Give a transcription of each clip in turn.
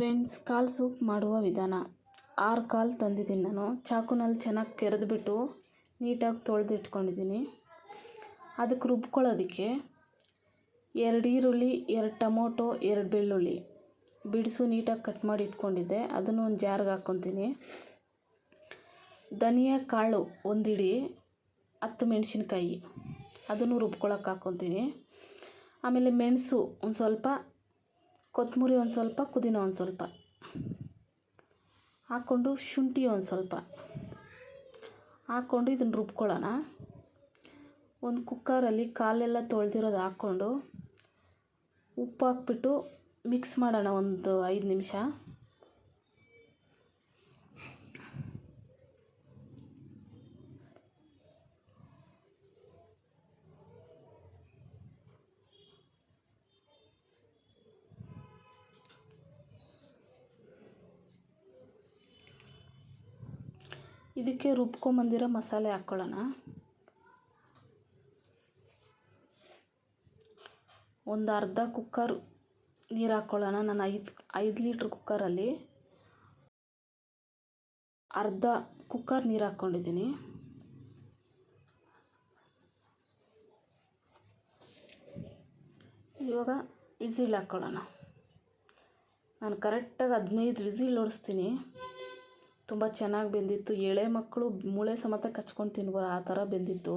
Friends, ಕಾಲು soup ಮಾಡುವ ವಿಧಾನ. ಆರು ಕಾಲು ತಂದಿದ್ದೀನಿ ನಾನು. ಚಾಕುನಲ್ಲಿ ಚೆನ್ನಾಗಿ ಕೆರೆದ್ಬಿಟ್ಟು ನೀಟಾಗಿ ತೊಳೆದು ಇಟ್ಕೊಂಡಿದ್ದೀನಿ ಅದಕ್ಕೆ ರುಬ್ಕೊಳ್ಳೋದಕ್ಕೆ ಎರಡು ಈರುಳ್ಳಿ, ಎರಡು ಟೊಮೊಟೊ, ಎರಡು ಬೆಳ್ಳುಳ್ಳಿ. ಬಿಡಿಸು ನೀಟಾಗಿ ಕಟ್ ಮಾಡಿ ಇಟ್ಕೊಂಡಿದ್ದೆ. ಅದನ್ನು ಒಂದು ಜಾರ್ಗೆ ಹಾಕ್ಕೊತೀನಿ. ಧನಿಯಾ ಕಾಳು ಒಂದಿಡಿ, ಹತ್ತು ಮೆಣಸಿನ್ಕಾಯಿ. ಅದನ್ನು ರುಬ್ಕೊಳಕ್ಕೆ ಹಾಕ್ಕೊತೀನಿ. ಆಮೇಲೆ ಮೆಣಸು ಒಂದು ಸ್ವಲ್ಪ ಕೊತ್ತಂಬ್ರಿ ಒಂದು ಸ್ವಲ್ಪ, ಪುದೀನ ಒಂದು ಸ್ವಲ್ಪ. ಹಾಕ್ಕೊಂಡು ಶುಂಠಿ ಒಂದು ಸ್ವಲ್ಪ. ಹಾಕ್ಕೊಂಡು ಇದನ್ನು ರುಬ್ಕೊಳ್ಳೋಣ. ಒಂದು ಕುಕ್ಕರಲ್ಲಿ ಕಾಲೆಲ್ಲ ತೊಳೆದಿರೋದು ಹಾಕ್ಕೊಂಡು ಉಪ್ಪು ಹಾಕ್ಬಿಟ್ಟು ಮಿಕ್ಸ್ ಮಾಡೋಣ ಒಂದು ಐದು ನಿಮಿಷ. ಇದಕ್ಕೆ ರುಬ್ಕೊಂಬಂದಿರೋ ಮಸಾಲೆ ಹಾಕ್ಕೊಳ್ಳೋಣ. ಒಂದು ಅರ್ಧ ಕುಕ್ಕರ್ ನೀರು ಹಾಕ್ಕೊಳ್ಳೋಣ. ನಾನು ಐದು ಐದು ಲೀಟ್ರ್ ಕುಕ್ಕರಲ್ಲಿ ಅರ್ಧ ಕುಕ್ಕರ್ ನೀರು ಹಾಕ್ಕೊಂಡಿದ್ದೀನಿ. ಇವಾಗ ವಿಸಿಲ್ ಹಾಕ್ಕೊಳ್ಳೋಣ. ನಾನು ಕರೆಕ್ಟಾಗಿ ಹದಿನೈದು ವಿಸಿಲ್ ಓಡಿಸ್ತೀನಿ. ತುಂಬ ಚೆನ್ನಾಗಿ ಬೆಂದಿತ್ತು. ಎಳೆ ಮಕ್ಕಳು ಮೂಳೆ ಸಮೇತ ಕಚ್ಕೊಂಡು ತಿನ್ಬೋದು, ಆ ಥರ ಬೆಂದಿತ್ತು.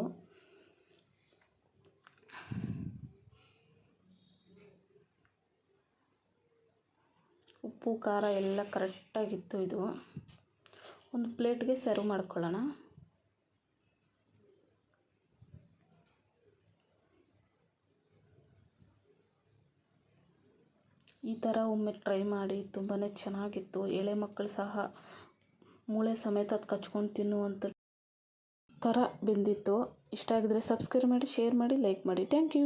ಉಪ್ಪು, ಖಾರ ಎಲ್ಲ ಕರೆಕ್ಟಾಗಿತ್ತು ಇದು. ಒಂದು ಪ್ಲೇಟ್ಗೆ ಸರ್ವ್ ಮಾಡ್ಕೊಳ್ಳೋಣ. ಈ ಥರ ಒಮ್ಮೆ ಟ್ರೈ ಮಾಡಿ ತುಂಬಾ ಚೆನ್ನಾಗಿತ್ತು. ಎಳೆ ಮಕ್ಕಳು ಸಹ ಮೂಳೆ ಸಮೇತ ಅದು ಕಚ್ಕೊಂಡು ತಿನ್ನುವಂಥ ಥರ ಬೆಂದಿತ್ತು. ಇಷ್ಟ ಆಗಿದ್ರೆ ಸಬ್ಸ್ಕ್ರೈಬ್ ಮಾಡಿ ಶೇರ್ ಮಾಡಿ ಲೈಕ್ ಮಾಡಿ. Thank you